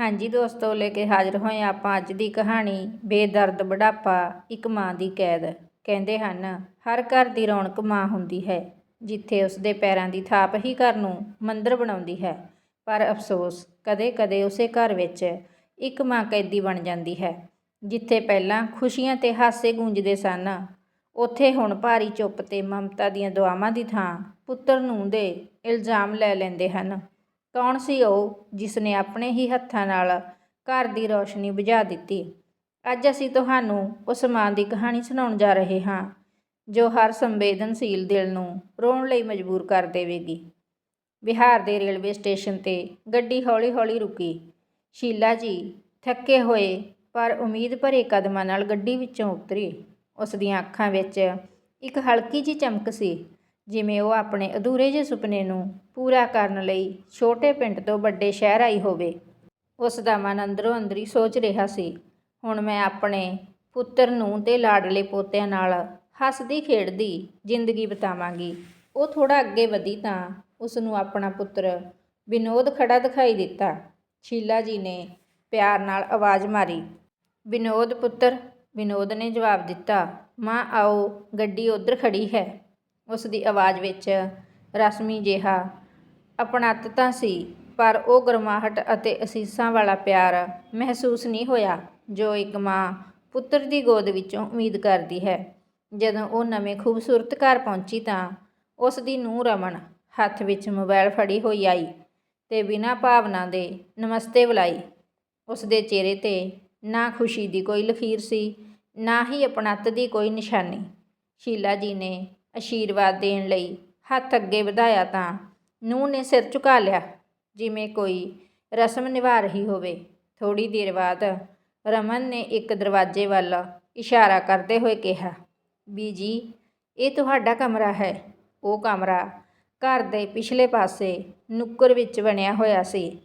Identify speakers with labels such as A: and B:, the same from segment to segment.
A: ਹਾਂਜੀ ਦੋਸਤੋ, ਲੈ ਕੇ ਹਾਜ਼ਰ ਹੋਏ ਹਾਂ ਆਪਾਂ ਅੱਜ ਦੀ ਕਹਾਣੀ, ਬੇਦਰਦ ਬੁਢਾਪਾ, ਇੱਕ ਮਾਂ ਦੀ ਕੈਦ। ਕਹਿੰਦੇ ਹਨ, ਹਰ ਘਰ ਦੀ ਰੌਣਕ ਮਾਂ ਹੁੰਦੀ ਹੈ, ਜਿੱਥੇ ਉਸਦੇ ਪੈਰਾਂ ਦੀ ਥਾਪ ਹੀ ਘਰ ਨੂੰ ਮੰਦਰ ਬਣਾਉਂਦੀ ਹੈ। ਪਰ ਅਫਸੋਸ, ਕਦੇ-ਕਦੇ ਉਸੇ ਘਰ ਵਿੱਚ ਇੱਕ ਮਾਂ ਕੈਦੀ ਬਣ ਜਾਂਦੀ ਹੈ, ਜਿੱਥੇ ਪਹਿਲਾਂ ਖੁਸ਼ੀਆਂ ਤੇ ਹਾਸੇ ਗੂੰਜਦੇ ਸਨ। ਉੱਥੇ ਹੁਣ ਭਾਰੀ ਚੁੱਪ ਤੇ ਮਮਤਾ ਦੀਆਂ ਦੁਆਵਾਂ ਦੀ ਥਾਂ ਪੁੱਤਰ ਨੂੰ ਦੇ ਇਲਜ਼ਾਮ ਲੈ ਲੈਂਦੇ ਹਨ। ਕੌਣ ਸੀ ਉਹ ਜਿਸ ਨੇ ਆਪਣੇ ਹੀ ਹੱਥਾਂ ਨਾਲ ਘਰ ਦੀ ਰੌਸ਼ਨੀ ਬੁਝਾ ਦਿੱਤੀ? ਅੱਜ ਅਸੀਂ ਤੁਹਾਨੂੰ ਉਸ ਮਾਂ ਦੀ ਕਹਾਣੀ ਸੁਣਾਉਣ ਜਾ ਰਹੇ ਹਾਂ, ਜੋ ਹਰ ਸੰਵੇਦਨਸ਼ੀਲ ਦਿਲ ਨੂੰ ਰੋਣ ਲਈ ਮਜਬੂਰ ਕਰ ਦੇਵੇਗੀ। ਬਿਹਾਰ ਦੇ ਰੇਲਵੇ ਸਟੇਸ਼ਨ ਤੇ ਗੱਡੀ ਹੌਲੀ-ਹੌਲੀ ਰੁਕੀ। ਸ਼ੀਲਾ ਜੀ ਥੱਕੇ ਹੋਏ, ਪਰ ਉਮੀਦ ਭਰੇ ਕਦਮਾਂ ਨਾਲ ਗੱਡੀ ਵਿੱਚੋਂ ਉਤਰੀ। ਉਸ ਦੀਆਂ ਅੱਖਾਂ ਵਿੱਚ ਇੱਕ ਹਲਕੀ ਜਿਹੀ ਚਮਕ ਸੀ। ਜਿਵੇਂ ਉਹ ਆਪਣੇ ਅਧੂਰੇ ਜਿਹੇ ਸੁਪਨੇ ਨੂੰ ਪੂਰਾ ਕਰਨ ਲਈ ਛੋਟੇ ਪਿੰਡ ਤੋਂ ਵੱਡੇ ਸ਼ਹਿਰ ਆਈ ਹੋਵੇ। ਉਸ ਦਾ ਮਨ ਅੰਦਰੋਂ ਅੰਦਰੀ ਸੋਚ ਰਿਹਾ ਸੀ, ਹੁਣ ਮੈਂ ਆਪਣੇ ਪੁੱਤਰ ਨੂੰ ਤੇ ਲਾਡਲੇ ਪੋਤਿਆਂ ਨਾਲ ਹੱਸਦੀ ਖੇਡਦੀ ਜ਼ਿੰਦਗੀ ਬਿਤਾਵਾਂਗੀ। ਉਹ ਥੋੜਾ ਅੱਗੇ ਵਧੀ ਤਾਂ ਉਸ ਨੂੰ ਆਪਣਾ ਪੁੱਤਰ ਵਿਨੋਦ ਖੜਾ ਦਿਖਾਈ ਦਿੱਤਾ। ਸ਼ੀਲਾ ਜੀ ਨੇ ਪਿਆਰ ਨਾਲ ਆਵਾਜ਼ ਮਾਰੀ, ਵਿਨੋਦ ਪੁੱਤਰ, ਵਿਨੋਦ ਨੇ ਜਵਾਬ ਦਿੱਤਾ, ਮਾਂ ਆਓ, ਗੱਡੀ ਉਧਰ ਖੜੀ ਹੈ। ਉਸ ਦੀ ਆਵਾਜ਼ ਵਿੱਚ ਰਸਮੀ ਜਿਹਾ ਅਪਣੱਤ ਤਾਂ ਸੀ, ਪਰ ਉਹ ਗਰਮਾਹਟ ਅਤੇ ਅਸੀਸਾਂ ਵਾਲਾ ਪਿਆਰ ਮਹਿਸੂਸ ਨਹੀਂ ਹੋਇਆ, ਜੋ ਇੱਕ ਮਾਂ ਪੁੱਤਰ ਦੀ ਗੋਦ ਵਿੱਚੋਂ ਉਮੀਦ ਕਰਦੀ ਹੈ। ਜਦੋਂ ਉਹ ਨਵੇਂ ਖੂਬਸੂਰਤ ਘਰ ਪਹੁੰਚੀ ਤਾਂ ਉਸ ਦੀ ਨੂੰਹ ਰਮਨ ਹੱਥ ਵਿੱਚ ਮੋਬਾਈਲ ਫੜੀ ਹੋਈ ਆਈ ਤੇ ਬਿਨਾਂ ਭਾਵਨਾ ਦੇ ਨਮਸਤੇ ਬੁਲਾਈ। ਉਸ ਦੇ ਚਿਹਰੇ ਤੇ ਨਾ ਖੁਸ਼ੀ ਦੀ ਕੋਈ ਲਖੀਰ ਸੀ, ਨਾ ਹੀ ਅਪਣਤ ਦੀ ਕੋਈ ਨਿਸ਼ਾਨੀ। ਸ਼ੀਲਾ ਜੀ ਨੇ ਆਸ਼ੀਰਵਾਦ ਦੇਣ ਲਈ ਹੱਥ ਅੱਗੇ ਵਧਾਇਆ ਤਾਂ ਨੂੰਹ ਨੇ ਸਿਰ ਝੁਕਾ ਲਿਆ। ਜਿਵੇਂ ਕੋਈ ਰਸਮ ਨਿਭਾ ਰਹੀ ਹੋਵੇ। ਥੋੜੀ ਦੇਰ ਬਾਅਦ ਰਮਨ ਨੇ ਇੱਕ ਦਰਵਾਜ਼ੇ ਵੱਲ ਇਸ਼ਾਰਾ ਕਰਦੇ ਹੋਏ ਕਿਹਾ ਬੀਜੀ ਇਹ ਤੁਹਾਡਾ ਕਮਰਾ ਹੈ। ਉਹ ਕਮਰਾ ਘਰ ਦੇ ਪਿਛਲੇ ਪਾਸੇ ਨੁੱਕਰ ਵਿੱਚ ਬਣਿਆ ਹੋਇਆ ਸੀ।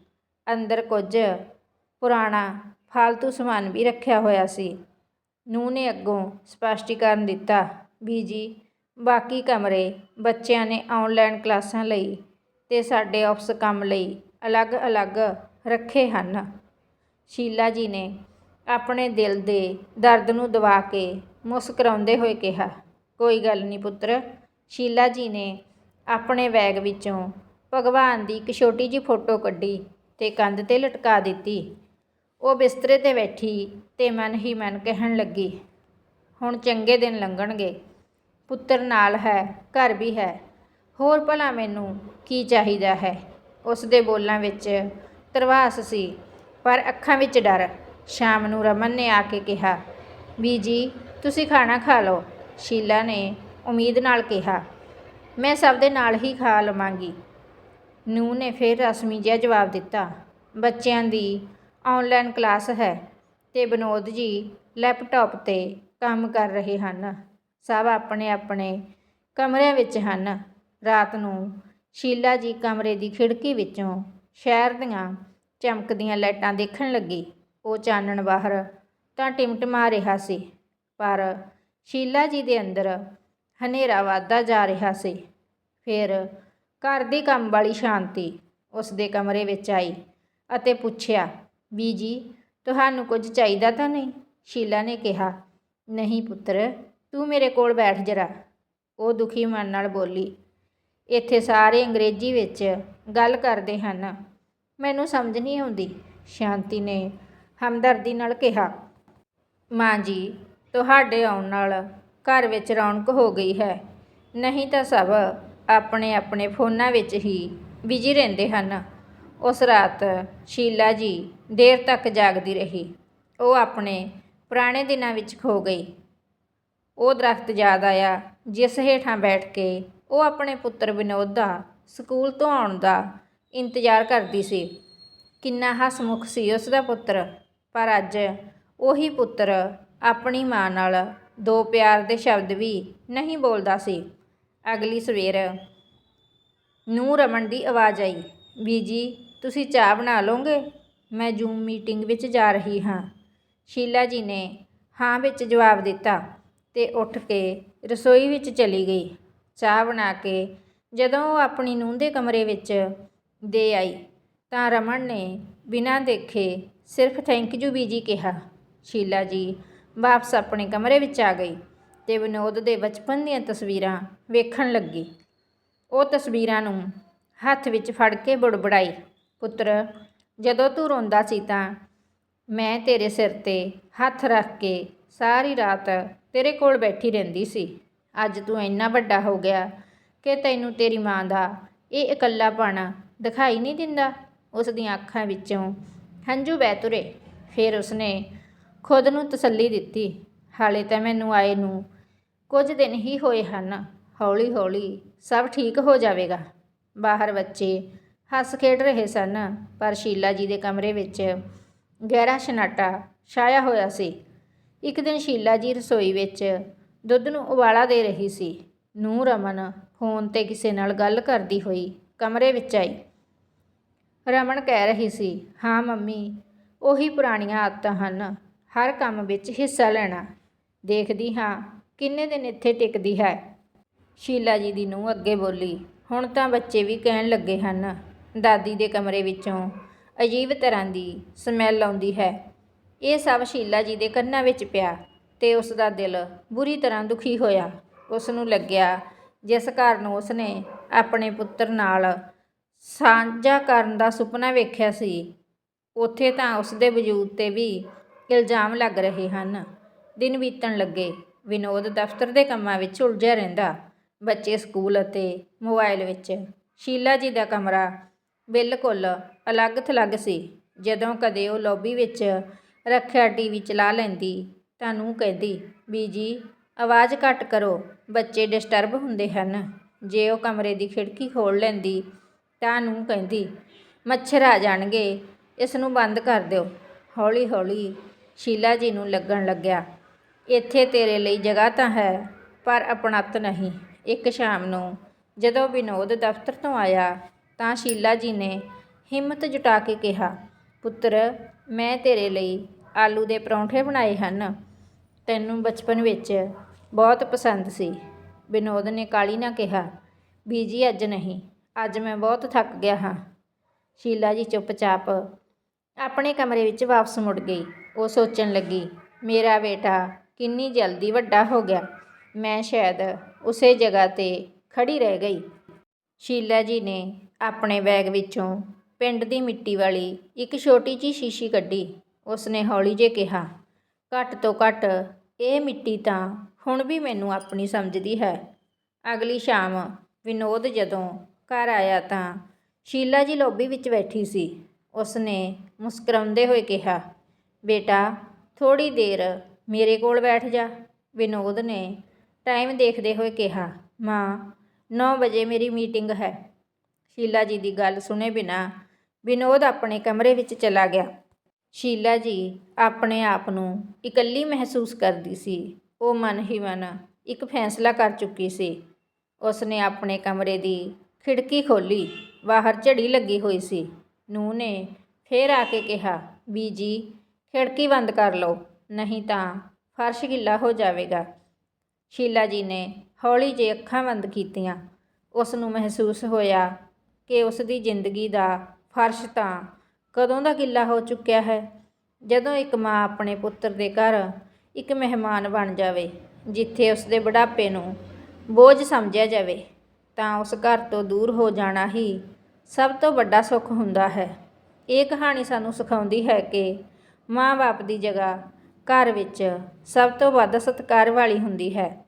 A: ਅੰਦਰ ਕੁਝ ਪੁਰਾਣਾ ਫਾਲਤੂ ਸਮਾਨ ਵੀ ਰੱਖਿਆ ਹੋਇਆ ਸੀ। ਨੂੰਹ ਨੇ ਅੱਗੋਂ ਸਪਸ਼ਟੀਕਰਨ ਦਿੱਤਾ ਬੀਜੀ ਬਾਕੀ ਕਮਰੇ ਬੱਚਿਆਂ ਨੇ ਔਨਲਾਈਨ ਕਲਾਸਾਂ ਲਈ ਅਤੇ ਸਾਡੇ ਆਫਿਸ ਕੰਮ ਲਈ ਅਲੱਗ-ਅਲੱਗ ਰੱਖੇ ਹਨ। ਸ਼ੀਲਾ ਜੀ ਨੇ ਆਪਣੇ ਦਿਲ ਦੇ ਦਰਦ ਨੂੰ ਦਬਾ ਕੇ ਮੁਸਕਰਾਉਂਦੇ ਹੋਏ ਕਿਹਾ, ਕੋਈ ਗੱਲ ਨਹੀਂ ਪੁੱਤਰ। ਸ਼ੀਲਾ ਜੀ ਨੇ ਆਪਣੇ ਬੈਗ ਵਿੱਚੋਂ ਭਗਵਾਨ ਦੀ ਇੱਕ ਛੋਟੀ ਜਿਹੀ ਫੋਟੋ ਕੱਢੀ ਅਤੇ ਕੰਧ ਤੇ ਲਟਕਾ ਦਿੱਤੀ। ਉਹ ਬਿਸਤਰੇ ਤੇ ਬੈਠੀ ਅਤੇ ਮਨ ਹੀ ਮਨ ਕਹਿਣ ਲੱਗੀ, ਹੁਣ ਚੰਗੇ ਦਿਨ ਲੰਘਣਗੇ। ਪੁੱਤਰ ਨਾਲ ਹੈ, ਘਰ ਵੀ ਹੈ। ਹੋਰ ਭਲਾ ਮੈਨੂੰ ਕੀ ਚਾਹੀਦਾ ਹੈ? ਉਸ ਦੇ ਬੋਲਾਂ ਵਿੱਚ ਤਰਵਾਸ ਸੀ, ਪਰ ਅੱਖਾਂ ਵਿੱਚ ਡਰ। ਸ਼ਾਮ ਨੂੰ ਰਮਨ ਨੇ ਆ ਕੇ ਕਿਹਾ, ਵੀ ਜੀ, ਤੁਸੀਂ ਖਾਣਾ ਖਾ ਲਓ। ਸ਼ੀਲਾ ਨੇ ਉਮੀਦ ਨਾਲ ਕਿਹਾ, ਮੈਂ ਸਭ ਦੇ ਨਾਲ ਹੀ ਖਾ ਲਵਾਂਗੀ। ਨੂੰਹ ਨੇ ਫਿਰ ਰਸਮੀ ਜਿਹਾ ਜਵਾਬ ਦਿੱਤਾ, ਬੱਚਿਆਂ ਦੀ ਆਨਲਾਈਨ ਕਲਾਸ ਹੈ ਤੇ ਵਿਨੋਦ ਜੀ ਲੈਪਟਾਪ ਤੇ ਕੰਮ ਕਰ ਰਹੇ ਹਨ। ਸਭ ਆਪਣੇ ਆਪਣੇ ਕਮਰਿਆਂ ਵਿੱਚ ਹਨ। ਰਾਤ ਨੂੰ ਸ਼ੀਲਾ ਜੀ ਕਮਰੇ ਦੀ ਖਿੜਕੀ ਵਿੱਚੋਂ ਸ਼ਹਿਰ ਦੀਆਂ ਚਮਕਦੀਆਂ ਲਾਈਟਾਂ ਦੇਖਣ ਲੱਗੀ। ਉਹ ਚਾਨਣ ਬਾਹਰ ਤਾਂ ਟਿਮਟਮਾ ਰਿਹਾ ਸੀ, ਪਰ ਸ਼ੀਲਾ ਜੀ ਦੇ ਅੰਦਰ ਹਨੇਰਾ ਵੱਧਦਾ ਜਾ ਰਿਹਾ ਸੀ। ਫਿਰ ਘਰ ਦੀ ਕੰਮ ਵਾਲੀ ਸ਼ਾਂਤੀ ਉਸ ਦੇ ਕਮਰੇ ਵਿੱਚ ਆਈ ਅਤੇ ਪੁੱਛਿਆ ਵੀ ਜੀ ਤੁਹਾਨੂੰ ਕੁਝ ਚਾਹੀਦਾ ਤਾਂ ਨਹੀਂ? ਸ਼ੀਲਾ ਨੇ ਕਿਹਾ, ਨਹੀਂ ਪੁੱਤਰ ਤੂੰ ਮੇਰੇ ਕੋਲ ਬੈਠ ਜਰਾ। ਉਹ ਦੁਖੀ ਮਨ ਨਾਲ ਬੋਲੀ, ਇੱਥੇ ਸਾਰੇ ਅੰਗਰੇਜ਼ੀ ਵਿੱਚ ਗੱਲ ਕਰਦੇ ਹਨ। ਮੈਨੂੰ ਸਮਝ ਨਹੀਂ ਆਉਂਦੀ, ਸ਼ਾਂਤੀ ਨੇ ਹਮਦਰਦੀ ਨਾਲ ਕਿਹਾ। ਮਾਂ ਜੀ, ਤੁਹਾਡੇ ਆਉਣ ਨਾਲ ਘਰ ਵਿੱਚ ਰੌਣਕ ਹੋ ਗਈ ਹੈ। ਨਹੀਂ ਤਾਂ ਸਭ ਆਪਣੇ ਆਪਣੇ ਫੋਨਾਂ ਵਿੱਚ ਹੀ ਬਿਜ਼ੀ ਰਹਿੰਦੇ ਹਨ। ਉਸ ਰਾਤ ਸ਼ੀਲਾ ਜੀ ਦੇਰ ਤੱਕ ਜਾਗਦੀ ਰਹੀ। ਉਹ ਆਪਣੇ ਪੁਰਾਣੇ ਦਿਨਾਂ ਵਿੱਚ ਖੋ ਗਈ। ਉਹ ਦਰਖਤ ਯਾਦ ਆਇਆ, ਜਿਸ ਹੇਠਾਂ ਬੈਠ ਕੇ ਉਹ ਆਪਣੇ ਪੁੱਤਰ ਵਿਨੋਦ ਦਾ ਸਕੂਲ ਤੋਂ ਆਉਣ ਦਾ ਇੰਤਜ਼ਾਰ ਕਰਦੀ ਸੀ। ਕਿੰਨਾ ਹਸਮੁਖ ਸੀ ਉਸ ਦਾ ਪੁੱਤਰ, ਪਰ ਅੱਜ ਉਹੀ ਪੁੱਤਰ ਆਪਣੀ ਮਾਂ ਨਾਲ ਦੋ ਪਿਆਰ ਦੇ ਸ਼ਬਦ ਵੀ ਨਹੀਂ ਬੋਲਦਾ ਸੀ। ਅਗਲੀ ਸਵੇਰ ਨੂੰ ਰਮਨ ਦੀ ਆਵਾਜ਼ ਆਈ ਬੀਜੀ ਤੁਸੀਂ ਚਾਹ ਬਣਾ ਲਓਗੇ? ਮੈਂ ਜ਼ੂਮ ਮੀਟਿੰਗ ਵਿੱਚ ਜਾ ਰਹੀ ਹਾਂ। ਸ਼ੀਲਾ ਜੀ ਨੇ ਹਾਂ ਵਿੱਚ ਜਵਾਬ ਦਿੱਤਾ ਅਤੇ ਉੱਠ ਕੇ ਰਸੋਈ ਵਿੱਚ ਚਲੀ ਗਈ। ਚਾਹ ਬਣਾ ਕੇ ਜਦੋਂ ਉਹ ਆਪਣੀ ਨੂੰਹ ਦੇ ਕਮਰੇ ਵਿੱਚ ਦੇ ਆਈ ਤਾਂ ਰਮਨ ਨੇ ਬਿਨਾਂ ਦੇਖੇ ਸਿਰਫ ਥੈਂਕ ਯੂ ਬੀਜੀ ਕਿਹਾ। ਸ਼ੀਲਾ ਜੀ ਵਾਪਸ ਆਪਣੇ ਕਮਰੇ ਵਿੱਚ ਆ ਗਈ ਤੇ ਵਿਨੋਦ ਦੇ ਬਚਪਨ ਦੀਆਂ ਤਸਵੀਰਾਂ ਵੇਖਣ ਲੱਗੀ। ਉਹ ਤਸਵੀਰਾਂ ਨੂੰ ਹੱਥ ਵਿੱਚ ਫੜ ਕੇ ਬੁੜਬੜਾਈ, ਪੁੱਤਰ, ਜਦੋਂ ਤੂੰ ਰੋਂਦਾ ਸੀ ਤਾਂ ਮੈਂ ਤੇਰੇ ਸਿਰ ਤੇ ਹੱਥ ਰੱਖ ਕੇ ਸਾਰੀ ਰਾਤ ਤੇਰੇ ਕੋਲ ਬੈਠੀ ਰਹਿੰਦੀ ਸੀ। ਅੱਜ ਤੂੰ ਇੰਨਾ ਵੱਡਾ ਹੋ ਗਿਆ ਕਿ ਤੈਨੂੰ ਤੇਰੀ ਮਾਂ ਦਾ ਇਹ ਇਕੱਲਾਪਣ ਦਿਖਾਈ ਨਹੀਂ ਦਿੰਦਾ। ਉਸ ਦੀਆਂ ਅੱਖਾਂ ਵਿੱਚੋਂ ਹੰਝੂ ਵਹਿ ਤੁਰੇ। ਫਿਰ ਉਸਨੇ ਖੁਦ ਨੂੰ ਤਸੱਲੀ ਦਿੱਤੀ। ਹਾਲੇ ਤਾਂ ਮੈਨੂੰ ਆਏ ਨੂੰ ਕੁਝ ਦਿਨ ਹੀ ਹੋਏ ਹਨ। ਹੌਲੀ ਹੌਲੀ ਸਭ ਠੀਕ ਹੋ ਜਾਵੇਗਾ। ਬਾਹਰ ਬੱਚੇ ਹੱਸ ਖੇਡ ਰਹੇ ਸਨ, ਪਰ ਸ਼ੀਲਾ ਜੀ ਦੇ ਕਮਰੇ ਵਿੱਚ ਗਹਿਰਾ ਸ਼ਨਾਟਾ ਛਾਇਆ ਹੋਇਆ ਸੀ। ਇੱਕ ਦਿਨ ਸ਼ੀਲਾ ਜੀ ਰਸੋਈ ਵਿੱਚ ਦੁੱਧ ਨੂੰ ਉਬਾਲਾ ਦੇ ਰਹੀ ਸੀ। ਨੂੰ ਰਮਨ ਫੋਨ ਤੇ ਕਿਸੇ ਨਾਲ ਗੱਲ ਕਰਦੀ ਹੋਈ ਕਮਰੇ ਵਿੱਚ ਆਈ। ਰਮਨ ਕਹਿ ਰਹੀ ਸੀ, ਹਾਂ ਮੰਮੀ, ਉਹੀ ਪੁਰਾਣੀਆਂ ਆਦਤਾਂ ਹਨ। ਹਰ ਕੰਮ ਵਿੱਚ ਹਿੱਸਾ ਲੈਣਾ। ਦੇਖਦੀ ਹਾਂ ਕਿੰਨੇ ਦਿਨ ਇੱਥੇ ਟਿਕਦੀ ਹੈ। ਸ਼ੀਲਾ ਜੀ ਦੀ ਨੂੰਹ ਅੱਗੇ ਬੋਲੀ, ਹੁਣ ਤਾਂ ਬੱਚੇ ਵੀ ਕਹਿਣ ਲੱਗੇ ਹਨ, ਦਾਦੀ ਦੇ ਕਮਰੇ ਵਿੱਚੋਂ ਅਜੀਬ ਤਰ੍ਹਾਂ ਦੀ ਸਮੈਲ ਆਉਂਦੀ ਹੈ। ਇਹ ਸਭ ਸ਼ੀਲਾ ਜੀ ਦੇ ਕੰਨਾਂ ਵਿੱਚ ਪਿਆ ਤੇ ਉਸ ਦਾ ਦਿਲ ਬੁਰੀ ਤਰ੍ਹਾਂ ਦੁਖੀ ਹੋਇਆ। ਉਸ ਨੂੰ ਲੱਗਿਆ ਜਿਸ ਕਾਰਨ ਨੂੰ ਉਸਨੇ ਆਪਣੇ ਪੁੱਤਰ ਨਾਲ ਸਾਂਝਾ ਕਰਨ ਦਾ ਸੁਪਨਾ ਵੇਖਿਆ ਸੀ। ਉੱਥੇ ਤਾਂ ਉਸ ਦੇ ਵਜੂਦ ਤੇ ਵੀ ਇਲਜ਼ਾਮ ਲੱਗ ਰਹੇ ਹਨ। ਦਿਨ ਬੀਤਣ ਲੱਗੇ। ਵਿਨੋਦ ਦਫ਼ਤਰ ਦੇ ਕੰਮਾਂ ਵਿੱਚ ਉਲਝਿਆ ਰਹਿੰਦਾ। ਬੱਚੇ ਸਕੂਲ ਅਤੇ ਮੋਬਾਈਲ ਵਿੱਚ ਸ਼ੀਲਾ ਜੀ ਦਾ ਕਮਰਾ ਬਿਲਕੁਲ ਅਲੱਗ-ਥਲੱਗ ਸੀ। ਜਦੋਂ ਕਦੇ ਉਹ ਲੌਬੀ ਵਿੱਚ ਰੱਖਿਆ ਟੀਵੀ ਚਲਾ ਲੈਂਦੀ। ਤਾਂ ਨੂੰ ਕਹਿੰਦੀ, ਬੀਜੀ, ਆਵਾਜ਼ ਘੱਟ ਕਰੋ। ਬੱਚੇ ਡਿਸਟਰਬ ਹੁੰਦੇ ਹਨ। ਜੇ ਉਹ ਕਮਰੇ ਦੀ ਖਿੜਕੀ ਖੋਲ੍ਹ ਲੈਂਦੀ ਤਾਂ ਨੂੰ ਕਹਿੰਦੀ, ਮੱਛਰ ਆ ਜਾਣਗੇ। ਇਸ ਨੂੰ ਬੰਦ ਕਰ ਦਿਓ। ਹੌਲੀ ਹੌਲੀ ਸ਼ੀਲਾ ਜੀ ਨੂੰ ਲੱਗਣ ਲੱਗਿਆ। ਇੱਥੇ ਤੇਰੇ ਲਈ ਜਗ੍ਹਾ ਤਾਂ ਹੈ, ਪਰ ਅਪਣੱਤ ਨਹੀਂ। ਇੱਕ ਸ਼ਾਮ ਨੂੰ ਜਦੋਂ ਵਿਨੋਦ ਦਫ਼ਤਰ ਤੋਂ ਆਇਆ, ਤਾਂ ਸ਼ੀਲਾ ਜੀ ਨੇ ਹਿੰਮਤ ਜੁਟਾ ਕੇ ਕਿਹਾ, ਪੁੱਤਰ ਮੈਂ ਤੇਰੇ ਲਈ ਆਲੂ ਦੇ ਪਰੌਂਠੇ ਬਣਾਏ ਹਨ। ਤੈਨੂੰ ਬਚਪਨ ਵਿੱਚ ਬਹੁਤ ਪਸੰਦ ਸੀ। ਵਿਨੋਦ ਨੇ ਕਾਹਲੀ ਨਾਲ ਕਿਹਾ, ਬੀਜੀ, ਅੱਜ ਨਹੀਂ। ਅੱਜ ਮੈਂ ਬਹੁਤ ਥੱਕ ਗਿਆ ਹਾਂ। ਸ਼ੀਲਾ ਜੀ ਚੁੱਪਚਾਪ ਆਪਣੇ ਕਮਰੇ ਵਿੱਚ ਵਾਪਸ ਮੁੜ ਗਈ। ਉਹ ਸੋਚਣ ਲੱਗੀ, ਮੇਰਾ ਬੇਟਾ ਕਿੰਨੀ ਜਲਦੀ ਵੱਡਾ ਹੋ ਗਿਆ। ਮੈਂ ਸ਼ਾਇਦ ਉਸੇ ਜਗ੍ਹਾ ਤੇ ਖੜੀ ਰਹਿ ਗਈ। ਸ਼ੀਲਾ ਜੀ ਨੇ ਆਪਣੇ ਬੈਗ ਵਿੱਚੋਂ ਪਿੰਡ ਦੀ ਮਿੱਟੀ ਵਾਲੀ ਇੱਕ ਛੋਟੀ ਜਿਹੀ ਸ਼ੀਸ਼ੀ ਕੱਢੀ। ਉਸਨੇ ਹੌਲੀ ਜਿਹੇ ਕਿਹਾ, ਘੱਟ ਤੋਂ ਘੱਟ ਇਹ ਮਿੱਟੀ ਤਾਂ ਹੁਣ ਵੀ ਮੈਨੂੰ ਆਪਣੀ ਸਮਝਦੀ ਹੈ। ਅਗਲੀ ਸ਼ਾਮ ਵਿਨੋਦ ਜਦੋਂ ਘਰ ਆਇਆ ਤਾਂ ਸ਼ੀਲਾ ਜੀ ਲੌਬੀ ਵਿੱਚ ਬੈਠੀ ਸੀ। ਉਸਨੇ ਮੁਸਕਰਾਉਂਦੇ ਹੋਏ ਕਿਹਾ, ਬੇਟਾ ਥੋੜੀ ਦੇਰ ਮੇਰੇ ਕੋਲ ਬੈਠ ਜਾ। ਵਿਨੋਦ ਨੇ ਟਾਈਮ ਦੇਖਦੇ ਹੋਏ ਕਿਹਾ, ਮਾਂ 9 ਵਜੇ ਮੇਰੀ ਮੀਟਿੰਗ ਹੈ। ਸ਼ੀਲਾ ਜੀ ਦੀ ਗੱਲ ਸੁਣੇ ਬਿਨਾ ਵਿਨੋਦ ਆਪਣੇ ਕਮਰੇ ਵਿੱਚ ਚਲਾ ਗਿਆ। ਸ਼ੀਲਾ ਜੀ ਆਪਣੇ ਆਪ ਨੂੰ ਇਕੱਲੀ ਮਹਿਸੂਸ ਕਰਦੀ ਸੀ। ਉਹ ਮਨ ਹੀ ਮਨ ਇੱਕ ਫੈਸਲਾ ਕਰ ਚੁੱਕੀ ਸੀ। ਉਸਨੇ ਆਪਣੇ ਕਮਰੇ ਦੀ ਖਿੜਕੀ ਖੋਲੀ ਬਾਹਰ ਝੜੀ ਲੱਗੀ ਹੋਈ ਸੀ। ਨੂੰਹ ਨੇ ਫੇਰ ਆ ਕੇ ਕਿਹਾ, ਵੀ ਜੀ, ਖਿੜਕੀ ਬੰਦ ਕਰ ਲਓ, ਨਹੀਂ ਤਾਂ ਫਰਸ਼ ਗਿੱਲਾ ਹੋ ਜਾਵੇਗਾ। ਸ਼ੀਲਾ ਜੀ ਨੇ ਹੌਲੀ ਜਿਹੀ ਅੱਖਾਂ ਬੰਦ ਕੀਤੀਆਂ। ਉਸ ਨੂੰ ਮਹਿਸੂਸ ਹੋਇਆ ਕਿ ਉਸ ਦੀ ਜ਼ਿੰਦਗੀ ਦਾ ਫਰਸ਼ ਤਾਂ ਕਦੋਂ ਦਾ ਗਿੱਲਾ ਹੋ ਚੁੱਕਿਆ ਹੈ? ਜਦੋਂ ਇੱਕ ਮਾਂ ਆਪਣੇ ਪੁੱਤਰ ਦੇ ਘਰ ਇੱਕ ਮਹਿਮਾਨ ਬਣ ਜਾਵੇ, ਜਿੱਥੇ ਉਸ ਦੇ ਬੁਢਾਪੇ ਨੂੰ ਬੋਝ ਸਮਝਿਆ ਜਾਵੇ, ਤਾਂ ਉਸ ਘਰ ਤੋਂ ਦੂਰ ਹੋ ਜਾਣਾ ਹੀ ਸਭ ਤੋਂ ਵੱਡਾ ਸੁੱਖ ਹੁੰਦਾ ਹੈ। ਇਹ ਕਹਾਣੀ ਸਾਨੂੰ ਸਿਖਾਉਂਦੀ ਹੈ ਕਿ ਮਾਂ-ਬਾਪ ਦੀ ਜਗ੍ਹਾ ਘਰ ਵਿੱਚ ਸਭ ਤੋਂ ਵੱਧ ਸਤਿਕਾਰ ਵਾਲੀ ਹੁੰਦੀ ਹੈ।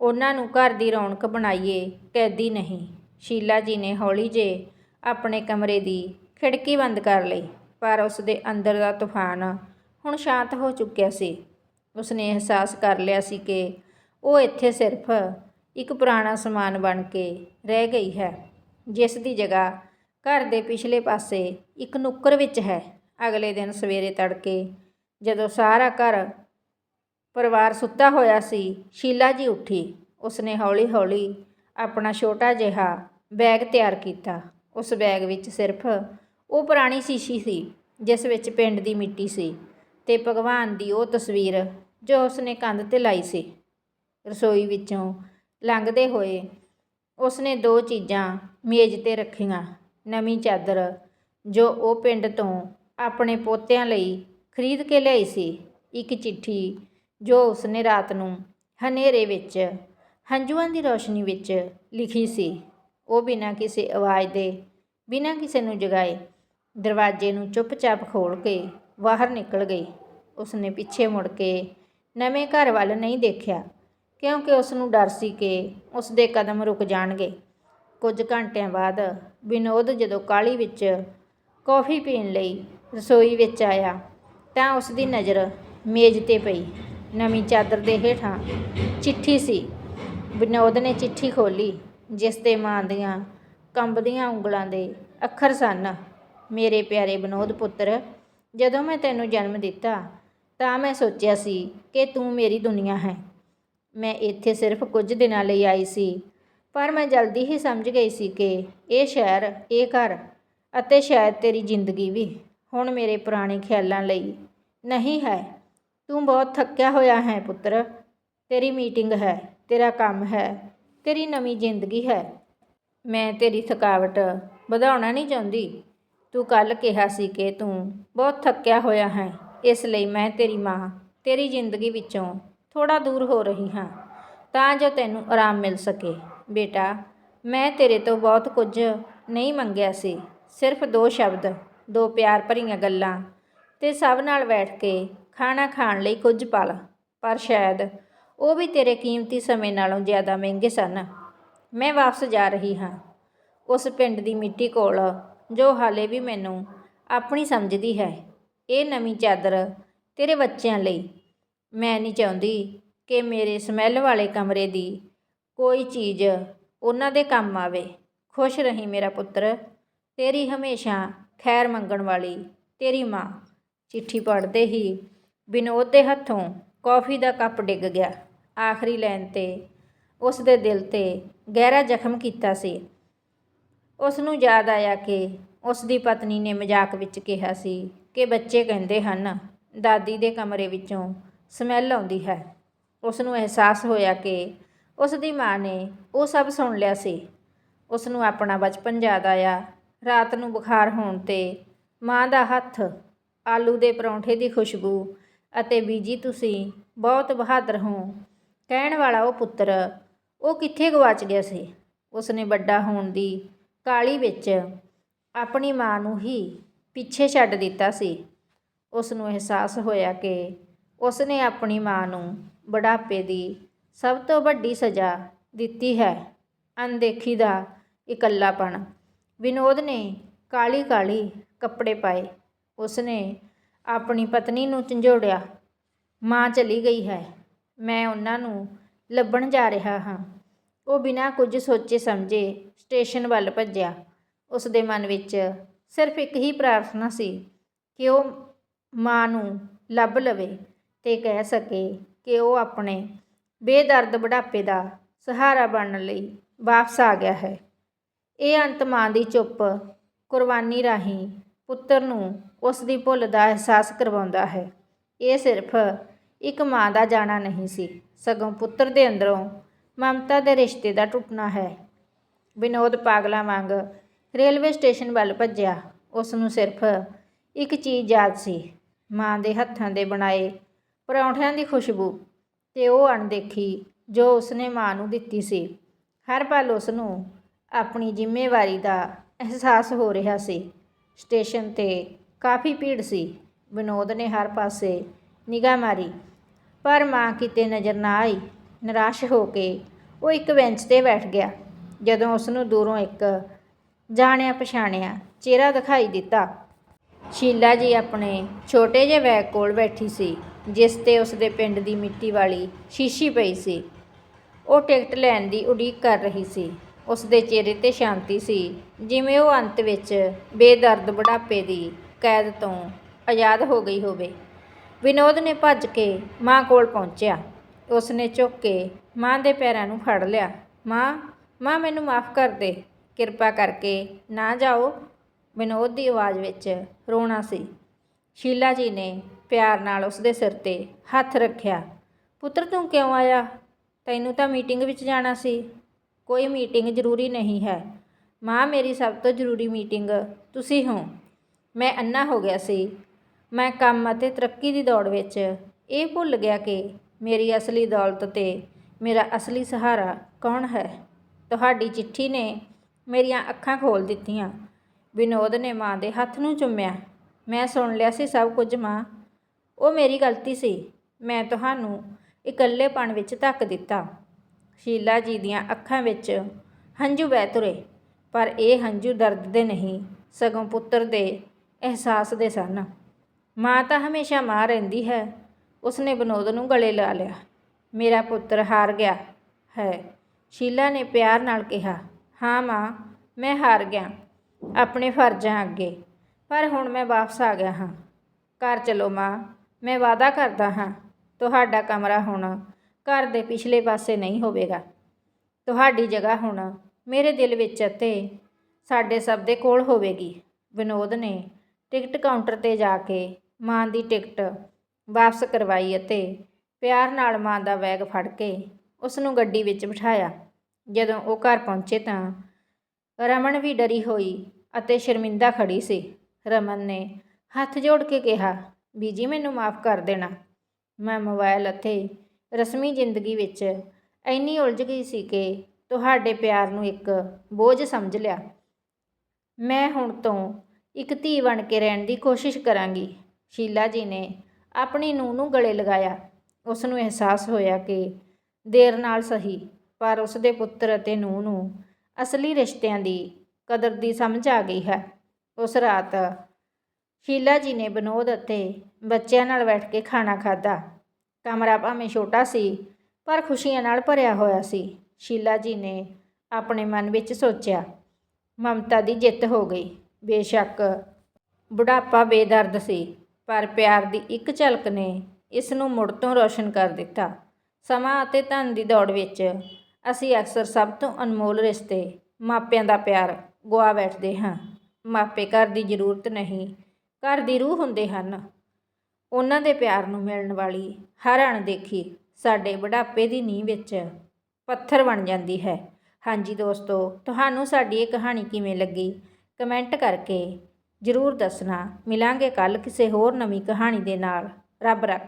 A: ਉਹਨਾਂ ਨੂੰ ਘਰ ਦੀ ਰੌਣਕ ਬਣਾਈਏ ਕੈਦੀ ਨਹੀਂ, ਸ਼ੀਲਾ ਜੀ ਨੇ ਹੌਲੀ ਜੇ ਆਪਣੇ ਕਮਰੇ ਦੀ ਖਿੜਕੀ ਬੰਦ ਕਰ ਲਈ, ਪਰ ਉਸ ਦੇ ਅੰਦਰ ਦਾ ਤੂਫਾਨ ਹੁਣ ਸ਼ਾਂਤ ਹੋ ਚੁੱਕਿਆ ਸੀ। ਉਸਨੇ ਅਹਿਸਾਸ ਕਰ ਲਿਆ ਸੀ ਕਿ ਉਹ ਇੱਥੇ ਸਿਰਫ ਇੱਕ ਪੁਰਾਣਾ ਸਮਾਨ ਬਣ ਕੇ ਰਹਿ ਗਈ ਹੈ, ਜਿਸ ਦੀ ਜਗ੍ਹਾ ਘਰ ਦੇ ਪਿਛਲੇ ਪਾਸੇ ਇੱਕ ਨੁੱਕਰ ਵਿੱਚ ਹੈ। ਅਗਲੇ ਦਿਨ ਸਵੇਰੇ ਤੜਕੇ ਜਦੋਂ ਸਾਰਾ ਘਰ ਪਰਿਵਾਰ ਸੁੱਤਾ ਹੋਇਆ ਸੀ, ਸ਼ੀਲਾ ਜੀ ਉੱਠੀ। ਉਸਨੇ ਹੌਲੀ-ਹੌਲੀ ਆਪਣਾ ਛੋਟਾ ਜਿਹਾ ਬੈਗ ਤਿਆਰ ਕੀਤਾ। ਉਸ ਬੈਗ ਵਿੱਚ ਸਿਰਫ ਉਹ ਪੁਰਾਣੀ ਸ਼ੀਸ਼ੀ ਸੀ, ਜਿਸ ਵਿੱਚ ਪਿੰਡ ਦੀ ਮਿੱਟੀ ਸੀ ਤੇ ਭਗਵਾਨ ਦੀ ਉਹ ਤਸਵੀਰ ਜੋ ਉਸਨੇ ਕੰਧ ਤੇ ਲਾਈ ਸੀ। ਰਸੋਈ ਵਿੱਚੋਂ ਲੰਘਦੇ ਹੋਏ ਉਸਨੇ ਦੋ ਚੀਜ਼ਾਂ ਮੇਜ਼ ਤੇ ਰੱਖੀਆਂ, ਨਵੀਂ ਚਾਦਰ ਜੋ ਉਹ ਪਿੰਡ ਤੋਂ ਆਪਣੇ ਪੋਤਿਆਂ ਲਈ ਖਰੀਦ ਕੇ ਲਿਆਈ ਸੀ। ਇੱਕ ਚਿੱਠੀ ਜੋ ਉਸਨੇ ਰਾਤ ਨੂੰ ਹਨੇਰੇ ਵਿੱਚ ਹੰਝੂਆਂ ਦੀ ਰੋਸ਼ਨੀ ਵਿੱਚ ਲਿਖੀ ਸੀ। ਉਹ ਬਿਨਾਂ ਕਿਸੇ ਆਵਾਜ਼ ਦੇ, ਬਿਨਾਂ ਕਿਸੇ ਨੂੰ ਜਗਾਏ, ਦਰਵਾਜ਼ੇ ਨੂੰ ਚੁੱਪਚਾਪ ਖੋਲ੍ਹ ਕੇ ਬਾਹਰ ਨਿਕਲ ਗਈ। ਉਸਨੇ ਪਿੱਛੇ ਮੁੜ ਕੇ ਨਵੇਂ ਘਰ ਵੱਲ ਨਹੀਂ ਦੇਖਿਆ, ਕਿਉਂਕਿ ਉਸ ਨੂੰ ਡਰ ਸੀ ਕਿ ਉਸ ਦੇ ਕਦਮ ਰੁਕ ਜਾਣਗੇ। ਕੁਝ ਘੰਟਿਆਂ ਬਾਅਦ ਵਿਨੋਦ ਜਦੋਂ ਕਾਲੀ ਵਿੱਚ ਕੌਫੀ ਪੀਣ ਲਈ ਰਸੋਈ ਵਿੱਚ ਆਇਆ, ਤਾਂ ਉਸ ਦੀ ਨਜ਼ਰ ਮੇਜ਼ ਤੇ ਪਈ। ਨਵੀਂ ਚਾਦਰ ਦੇ ਹੇਠਾਂ ਚਿੱਠੀ ਸੀ। ਵਿਨੋਦ ਨੇ ਚਿੱਠੀ ਖੋਲੀ ਜਿਸ ਤੇ ਮਾਂ ਦੀਆਂ ਕੰਬਦੀਆਂ ਉਂਗਲਾਂ ਦੇ ਅੱਖਰ ਸਨ। ਮੇਰੇ ਪਿਆਰੇ ਵਿਨੋਦ ਪੁੱਤਰ, ਜਦੋਂ ਮੈਂ ਤੈਨੂੰ ਜਨਮ ਦਿੱਤਾ, ਤਾਂ ਮੈਂ ਸੋਚਿਆ ਸੀ ਕਿ ਤੂੰ ਮੇਰੀ ਦੁਨੀਆ ਹੈ। ਮੈਂ ਇੱਥੇ ਸਿਰਫ ਕੁਝ ਦਿਨਾਂ ਲਈ ਆਈ ਸੀ, ਪਰ ਮੈਂ ਜਲਦੀ ਹੀ ਸਮਝ ਗਈ ਸੀ ਕਿ ਇਹ ਸ਼ਹਿਰ, ਇਹ ਘਰ ਅਤੇ ਸ਼ਾਇਦ ਤੇਰੀ ਜ਼ਿੰਦਗੀ ਵੀ ਹੁਣ ਮੇਰੇ ਪੁਰਾਣੇ ਖਿਆਲਾਂ ਲਈ ਨਹੀਂ ਹੈ। ਤੂੰ ਬਹੁਤ ਥੱਕਿਆ ਹੋਇਆ ਹੈ ਪੁੱਤਰ। ਤੇਰੀ ਮੀਟਿੰਗ ਹੈ, ਤੇਰਾ ਕੰਮ ਹੈ ਤੇਰੀ ਨਵੀਂ ਜ਼ਿੰਦਗੀ ਹੈ। ਮੈਂ ਤੇਰੀ ਥਕਾਵਟ ਵਧਾਉਣਾ ਨਹੀਂ ਚਾਹੁੰਦੀ। ਤੂੰ ਕੱਲ ਕਿਹਾ ਸੀ ਕਿ ਤੂੰ ਬਹੁਤ ਥੱਕਿਆ ਹੋਇਆ ਹੈ, ਇਸ ਲਈ ਮੈਂ ਤੇਰੀ ਮਾਂ, ਤੇਰੀ ਜ਼ਿੰਦਗੀ ਵਿੱਚੋਂ ਥੋੜਾ ਦੂਰ ਹੋ ਰਹੀ ਹਾਂ, ਤਾਂ ਜੋ ਤੈਨੂੰ ਆਰਾਮ ਮਿਲ ਸਕੇ। ਬੇਟਾ, ਮੈਂ ਤੇਰੇ ਤੋਂ ਬਹੁਤ ਕੁਝ ਨਹੀਂ ਮੰਗਿਆ ਸੀ, ਸਿਰਫ ਦੋ ਸ਼ਬਦ, ਦੋ ਪਿਆਰ ਭਰੀਆਂ ਗੱਲਾਂ ਤੇ ਸਭ ਨਾਲ ਬੈਠ ਕੇ ਖਾਣਾ ਖਾਣ ਲਈ ਕੁਝ ਪਲ, ਪਰ ਸ਼ਾਇਦ ਉਹ ਵੀ ਤੇਰੇ ਕੀਮਤੀ ਸਮੇਂ ਨਾਲੋਂ ਜ਼ਿਆਦਾ ਮਹਿੰਗੇ ਸਨ। ਮੈਂ ਵਾਪਸ ਜਾ ਰਹੀ ਹਾਂ। ਉਸ ਪਿੰਡ ਦੀ ਮਿੱਟੀ ਕੋਲ, ਜੋ ਹਾਲੇ ਵੀ ਮੈਨੂੰ ਆਪਣੀ ਸਮਝਦੀ ਹੈ। ਇਹ ਨਵੀਂ ਚਾਦਰ ਤੇਰੇ ਬੱਚਿਆਂ ਲਈ। ਮੈਂ ਨਹੀਂ ਚਾਹੁੰਦੀ ਕਿ ਮੇਰੇ ਸਮੈਲ ਵਾਲੇ ਕਮਰੇ ਦੀ ਕੋਈ ਚੀਜ਼ ਉਹਨਾਂ ਦੇ ਕੰਮ ਆਵੇ। ਖੁਸ਼ ਰਹੀ ਮੇਰਾ ਪੁੱਤਰ। ਤੇਰੀ ਹਮੇਸ਼ਾ ਖੈਰ ਮੰਗਣ ਵਾਲੀ ਤੇਰੀ ਮਾਂ। ਚਿੱਠੀ ਪੜ੍ਹਦੇ ਹੀ ਵਿਨੋਦ ਦੇ ਹੱਥੋਂ ਕੌਫੀ ਦਾ ਕੱਪ ਡਿੱਗ ਗਿਆ। ਆਖਰੀ ਲਾਈਨ ਤੇ, ਉਸ ਦੇ ਦਿਲ ਤੇ ਗਹਿਰਾ ਜ਼ਖਮ ਕੀਤਾ ਸੀ। ਉਸ ਨੂੰ ਯਾਦ ਆਇਆ ਕਿ ਉਸ ਦੀ ਪਤਨੀ ਨੇ ਮਜ਼ਾਕ ਵਿੱਚ ਕਿਹਾ ਸੀ ਕਿ ਬੱਚੇ ਕਹਿੰਦੇ ਹਨ, ਦਾਦੀ ਦੇ ਕਮਰੇ ਵਿੱਚੋਂ ਸਮੈਲ ਆਉਂਦੀ ਹੈ। ਉਸ ਨੂੰ ਅਹਿਸਾਸ ਹੋਇਆ ਕਿ ਉਸ ਦੀ ਮਾਂ ਨੇ ਉਹ ਸਭ ਸੁਣ ਲਿਆ ਸੀ। ਉਸ ਨੂੰ ਆਪਣਾ ਬਚਪਨ ਯਾਦ ਆਇਆ। ਰਾਤ ਨੂੰ ਬੁਖਾਰ ਹੋਣ ਤੇ ਮਾਂ ਦਾ ਹੱਥ ਆਲੂ ਦੇ ਪਰੌਂਠੇ ਦੀ ਖੁਸ਼ਬੂ ਅਤੇ ਬੀਜੀ ਤੁਸੀਂ ਬਹੁਤ ਬਹਾਦਰ ਹੋ ਕਹਿਣ ਵਾਲਾ ਉਹ ਪੁੱਤਰ, ਉਹ ਕਿੱਥੇ ਗਵਾਚ ਗਿਆ ਸੀ? ਉਸ ਨੇ ਵੱਡਾ ਹੋਣ ਦੀ ਕਾਲੀ ਵਿੱਚ ਆਪਣੀ ਮਾਂ ਨੂੰ ਹੀ ਪਿੱਛੇ ਛੱਡ ਦਿੱਤਾ ਸੀ। ਉਸ ਨੂੰ ਅਹਿਸਾਸ ਹੋਇਆ ਕਿ ਉਸ ਨੇ ਆਪਣੀ ਮਾਂ ਨੂੰ ਬੁਢਾਪੇ ਦੀ ਸਭ ਤੋਂ ਵੱਡੀ ਸਜ਼ਾ ਦਿੱਤੀ ਹੈ। ਅਣਦੇਖੀ ਦਾ ਇਕੱਲਾਪਣ। ਵਿਨੋਦ ਨੇ ਕਾਲੀ ਕਾਲੀ ਕੱਪੜੇ ਪਾਏ। ਉਸ ਨੇ ਆਪਣੀ ਪਤਨੀ ਨੂੰ ਝੰਜੋੜਿਆ। ਮਾਂ ਚਲੀ ਗਈ ਹੈ। ਮੈਂ ਉਹਨਾਂ ਨੂੰ ਲੱਭਣ ਜਾ ਰਿਹਾ ਹਾਂ। ਉਹ ਬਿਨਾਂ ਕੁਝ ਸੋਚੇ ਸਮਝੇ ਸਟੇਸ਼ਨ ਵੱਲ ਭੱਜਿਆ। ਉਸ ਦੇ ਮਨ ਵਿੱਚ ਸਿਰਫ ਇੱਕ ਹੀ ਪ੍ਰਾਰਥਨਾ ਸੀ ਕਿ ਉਹ ਮਾਂ ਨੂੰ ਲੱਭ ਲਵੇ ਤੇ ਕਹਿ ਸਕੇ ਕਿ ਉਹ ਆਪਣੇ ਬੇਦਰਦ ਬੁਢਾਪੇ ਦਾ ਸਹਾਰਾ ਬਣਨ ਲਈ ਵਾਪਸ ਆ ਗਿਆ ਹੈ। ਇਹ ਅੰਤ ਮਾਂ ਦੀ ਚੁੱਪ ਕੁਰਬਾਨੀ ਰਾਹੀਂ ਪੁੱਤਰ ਨੂੰ ਉਸ ਦੀ ਭੁੱਲ ਦਾ ਅਹਿਸਾਸ ਕਰਵਾਉਂਦਾ ਹੈ। ਇਹ ਸਿਰਫ ਇੱਕ ਮਾਂ ਦਾ ਜਾਣਾ ਨਹੀਂ ਸੀ। ਸਗੋਂ ਪੁੱਤਰ ਦੇ ਅੰਦਰੋਂ ਮਮਤਾ ਦੇ ਰਿਸ਼ਤੇ ਦਾ ਟੁੱਟਣਾ ਹੈ। ਵਿਨੋਦ ਪਾਗਲਾ ਵਾਂਗ ਰੇਲਵੇ ਸਟੇਸ਼ਨ ਵੱਲ ਭੱਜਿਆ। ਉਸ ਨੂੰ ਸਿਰਫ ਇੱਕ ਚੀਜ਼ ਯਾਦ ਸੀ। ਮਾਂ ਦੇ ਹੱਥਾਂ ਦੇ ਬਣਾਏ ਪਰੌਂਠਿਆਂ ਦੀ ਖੁਸ਼ਬੂ ਤੇ ਉਹ ਅਣਦੇਖੀ ਜੋ ਉਸਨੇ ਮਾਂ ਨੂੰ ਦਿੱਤੀ ਸੀ। ਹਰ ਪਲ ਉਸ ਨੂੰ ਆਪਣੀ ਜ਼ਿੰਮੇਵਾਰੀ ਦਾ ਅਹਿਸਾਸ ਹੋ ਰਿਹਾ ਸੀ। ਸਟੇਸ਼ਨ ਤੇ ਕਾਫੀ ਭੀੜ ਸੀ। ਵਿਨੋਦ ਨੇ ਹਰ ਪਾਸੇ ਨਿਗਾਹ ਮਾਰੀ। ਪਰ ਮਾਂ ਕਿਤੇ ਨਜ਼ਰ ਨਾ ਆਈ। ਨਿਰਾਸ਼ ਹੋ ਕੇ ਉਹ ਇੱਕ ਬੈਂਚ ਤੇ ਬੈਠ ਗਿਆ। ਜਦੋਂ ਉਸ ਨੂੰ ਦੂਰੋਂ ਇੱਕ ਜਾਣਿਆ ਪਛਾਣਿਆ ਚਿਹਰਾ ਦਿਖਾਈ ਦਿੱਤਾ। ਸ਼ੀਲਾ ਜੀ ਆਪਣੇ ਛੋਟੇ ਜਿਹੇ ਬੈਗ ਕੋਲ ਬੈਠੀ ਸੀ, ਜਿਸ ਤੇ ਉਸ ਦੇ ਪਿੰਡ ਦੀ ਮਿੱਟੀ ਵਾਲੀ ਸ਼ੀਸ਼ੀ ਪਈ ਸੀ। ਉਹ ਟਿਕਟ ਲੈਣ ਦੀ ਉਡੀਕ ਕਰ ਰਹੀ ਸੀ। ਉਸ ਦੇ ਚਿਹਰੇ ਤੇ ਸ਼ਾਂਤੀ ਸੀ, ਜਿਵੇਂ ਉਹ ਅੰਤ ਵਿੱਚ ਬੇਦਰਦ ਬੁਢਾਪੇ ਦੀ ਕੈਦ ਤੋਂ ਆਜ਼ਾਦ ਹੋ ਗਈ ਹੋਵੇ। ਵਿਨੋਦ ਨੇ ਭੱਜ ਕੇ ਮਾਂ ਕੋਲ ਪਹੁੰਚਿਆ। ਉਸ ਨੇ ਝੁੱਕ ਕੇ ਮਾਂ ਦੇ ਪੈਰਾਂ ਨੂੰ ਫੜ ਲਿਆ। ਮਾਂ ਮਾਂ ਮੈਨੂੰ ਮਾਫ ਕਰ ਦੇ। ਕਿਰਪਾ ਕਰਕੇ ਨਾ ਜਾਓ। ਵਿਨੋਦ ਦੀ ਆਵਾਜ਼ ਵਿੱਚ ਰੋਣਾ ਸੀ। ਸ਼ੀਲਾ ਜੀ ਨੇ ਪਿਆਰ ਨਾਲ ਉਸ ਦੇ ਸਿਰ ਤੇ ਹੱਥ ਰੱਖਿਆ। ਪੁੱਤਰ, ਤੂੰ ਕਿਉਂ ਆਇਆ? ਤੈਨੂੰ ਤਾਂ ਮੀਟਿੰਗ ਵਿੱਚ ਜਾਣਾ ਸੀ। ਕੋਈ ਮੀਟਿੰਗ ਜ਼ਰੂਰੀ ਨਹੀਂ ਹੈ। ਮਾਂ, ਮੇਰੀ ਸਭ ਤੋਂ ਜ਼ਰੂਰੀ ਮੀਟਿੰਗ ਤੁਸੀਂ ਹੋ। ਮੈਂ ਅੰਨਾ ਹੋ ਗਿਆ ਸੀ। ਮੈਂ ਕੰਮ ਅਤੇ ਤਰੱਕੀ ਦੀ ਦੌੜ ਵਿੱਚ ਇਹ ਭੁੱਲ ਗਿਆ ਕਿ ਮੇਰੀ ਅਸਲੀ ਦੌਲਤ ਅਤੇ ਮੇਰਾ ਅਸਲੀ ਸਹਾਰਾ ਕੌਣ ਹੈ। ਤੁਹਾਡੀ ਚਿੱਠੀ ਨੇ ਮੇਰੀਆਂ ਅੱਖਾਂ ਖੋਲ੍ਹ ਦਿੱਤੀਆਂ। ਵਿਨੋਦ ਨੇ ਮਾਂ ਦੇ ਹੱਥ ਨੂੰ ਚੁੰਮਿਆ। ਮੈਂ ਸੁਣ ਲਿਆ ਸੀ ਸਭ ਕੁਝ ਮਾਂ। ਉਹ ਮੇਰੀ ਗਲਤੀ ਸੀ। ਮੈਂ ਤੁਹਾਨੂੰ ਇਕੱਲੇਪਣ ਵਿੱਚ ਧੱਕ ਦਿੱਤਾ। ਸ਼ੀਲਾ ਜੀ ਦੀਆਂ ਅੱਖਾਂ ਵਿੱਚ ਹੰਝੂ ਵਹਿ ਤੁਰੇ। ਪਰ ਇਹ ਹੰਝੂ ਦਰਦ ਦੇ ਨਹੀਂ, ਸਗੋਂ ਪੁੱਤਰ ਦੇ ਅਹਿਸਾਸ ਦੇ ਸਨ। ਮਾਂ ਤਾਂ ਹਮੇਸ਼ਾ ਮਾਂ ਰਹਿੰਦੀ ਹੈ। ਉਸਨੇ ਵਿਨੋਦ ਨੂੰ ਗਲੇ ਲਾ ਲਿਆ। ਮੇਰਾ ਪੁੱਤਰ ਹਾਰ ਗਿਆ ਹੈ। ਸ਼ੀਲਾ ਨੇ ਪਿਆਰ ਨਾਲ ਕਿਹਾ। ਹਾਂ ਮਾਂ, ਮੈਂ ਹਾਰ ਗਿਆ। ਆਪਣੇ ਫਰਜ਼ਾਂ ਅੱਗੇ। ਪਰ ਹੁਣ ਮੈਂ ਵਾਪਸ ਆ ਗਿਆ ਹਾਂ। ਘਰ ਚਲੋ ਮਾਂ, ਮੈਂ ਵਾਅਦਾ ਕਰਦਾ ਹਾਂ। ਤੁਹਾਡਾ ਕਮਰਾ ਹੁਣ ਘਰ ਦੇ ਪਿਛਲੇ ਪਾਸੇ ਨਹੀਂ ਹੋਵੇਗਾ। ਤੁਹਾਡੀ ਜਗ੍ਹਾ ਹੁਣ ਮੇਰੇ ਦਿਲ ਵਿੱਚ ਅਤੇ ਸਾਡੇ ਸਭ ਦੇ ਕੋਲ ਹੋਵੇਗੀ। ਵਿਨੋਦ ਨੇ ਟਿਕਟ ਕਾਊਂਟਰ ਤੇ ਜਾ ਕੇ ਮਾਂ ਦੀ ਟਿਕਟ ਵਾਪਸ ਕਰਵਾਈ ਅਤੇ ਪਿਆਰ ਨਾਲ ਮਾਂ ਦਾ ਬੈਗ ਫੜ ਕੇ ਉਸ ਨੂੰ ਗੱਡੀ ਵਿੱਚ ਬਿਠਾਇਆ। ਜਦੋਂ ਉਹ ਘਰ ਪਹੁੰਚੇ ਤਾਂ ਰਮਨ ਵੀ ਡਰੀ ਹੋਈ ਅਤੇ ਸ਼ਰਮਿੰਦਾ ਖੜੀ ਸੀ। ਰਮਨ ਨੇ ਹੱਥ ਜੋੜ ਕੇ ਕਿਹਾ, ਬੀਜੀ, ਮੈਨੂੰ ਮਾਫ ਕਰ ਦੇਣਾ। ਮੈਂ ਮੋਬਾਈਲ ਅਤੇ ਰਸਮੀ ਜ਼ਿੰਦਗੀ ਵਿੱਚ ਇੰਨੀ ਉਲਝ ਗਈ ਸੀ ਕਿ ਤੁਹਾਡੇ ਪਿਆਰ ਨੂੰ ਇੱਕ ਬੋਝ ਸਮਝ ਲਿਆ। ਮੈਂ ਹੁਣ ਤੋਂ ਇੱਕ ਧੀ ਬਣ ਕੇ ਰਹਿਣ ਦੀ ਕੋਸ਼ਿਸ਼ ਕਰਾਂਗੀ। ਸ਼ੀਲਾ ਜੀ ਨੇ ਆਪਣੀ ਨੂੰਹ ਨੂੰ ਗਲੇ ਲਗਾਇਆ। ਉਸ ਨੂੰ ਅਹਿਸਾਸ ਹੋਇਆ ਕਿ ਦੇਰ ਨਾਲ ਸਹੀ, ਪਰ ਉਸ ਦੇ ਪੁੱਤਰ ਅਤੇ ਨੂੰਹ ਨੂੰ ਅਸਲੀ ਰਿਸ਼ਤਿਆਂ ਦੀ ਕਦਰ ਦੀ ਸਮਝ ਆ ਗਈ ਹੈ। ਉਸ ਰਾਤ ਸ਼ੀਲਾ ਜੀ ਨੇ ਵਿਨੋਦ ਅਤੇ ਬੱਚਿਆਂ ਨਾਲ ਬੈਠ ਕੇ ਖਾਣਾ ਖਾਧਾ। ਕਮਰਾ ਭਾਵੇਂ ਛੋਟਾ ਸੀ, ਪਰ ਖੁਸ਼ੀਆਂ ਨਾਲ ਭਰਿਆ ਹੋਇਆ ਸੀ। ਸ਼ੀਲਾ ਜੀ ਨੇ ਆਪਣੇ ਮਨ ਵਿੱਚ ਸੋਚਿਆ, ਮਮਤਾ ਦੀ ਜਿੱਤ ਹੋ ਗਈ। ਬੇਸ਼ੱਕ ਬੁਢਾਪਾ ਬੇਦਰਦ ਸੀ। ਪਰ ਪਿਆਰ ਦੀ ਇੱਕ ਝਲਕ ਨੇ ਇਸ ਨੂੰ ਮੁੜ ਤੋਂ ਰੋਸ਼ਨ ਕਰ ਦਿੱਤਾ। ਸਮਾਂ ਅਤੇ ਧਨ ਦੀ ਦੌੜ ਵਿੱਚ ਅਸੀਂ ਅਕਸਰ ਸਭ ਤੋਂ ਅਨਮੋਲ ਰਿਸ਼ਤੇ, ਮਾਪਿਆਂ ਦਾ ਪਿਆਰ ਗਵਾ ਬੈਠਦੇ ਹਾਂ। ਮਾਪੇ ਘਰ ਦੀ ਜ਼ਰੂਰਤ ਨਹੀਂ, ਘਰ ਦੀ ਰੂਹ ਹੁੰਦੇ ਹਨ। ਉਹਨਾਂ ਦੇ ਪਿਆਰ ਨੂੰ ਮਿਲਣ ਵਾਲੀ ਹਰ ਅਣਦੇਖੀ ਸਾਡੇ ਬੁਢਾਪੇ ਦੀ ਨੀਂਹ ਵਿੱਚ ਪੱਥਰ ਬਣ ਜਾਂਦੀ ਹੈ। ਹਾਂਜੀ ਦੋਸਤੋ, ਤੁਹਾਨੂੰ ਸਾਡੀ ਇਹ ਕਹਾਣੀ ਕਿਵੇਂ ਲੱਗੀ? ਕਮੈਂਟ ਕਰਕੇ ਜ਼ਰੂਰ ਦੱਸਣਾ। ਮਿਲਾਂਗੇ ਕੱਲ੍ਹ ਕਿਸੇ ਹੋਰ ਨਵੀਂ ਕਹਾਣੀ ਦੇ ਨਾਲ। ਰੱਬ ਰਾਖਾ।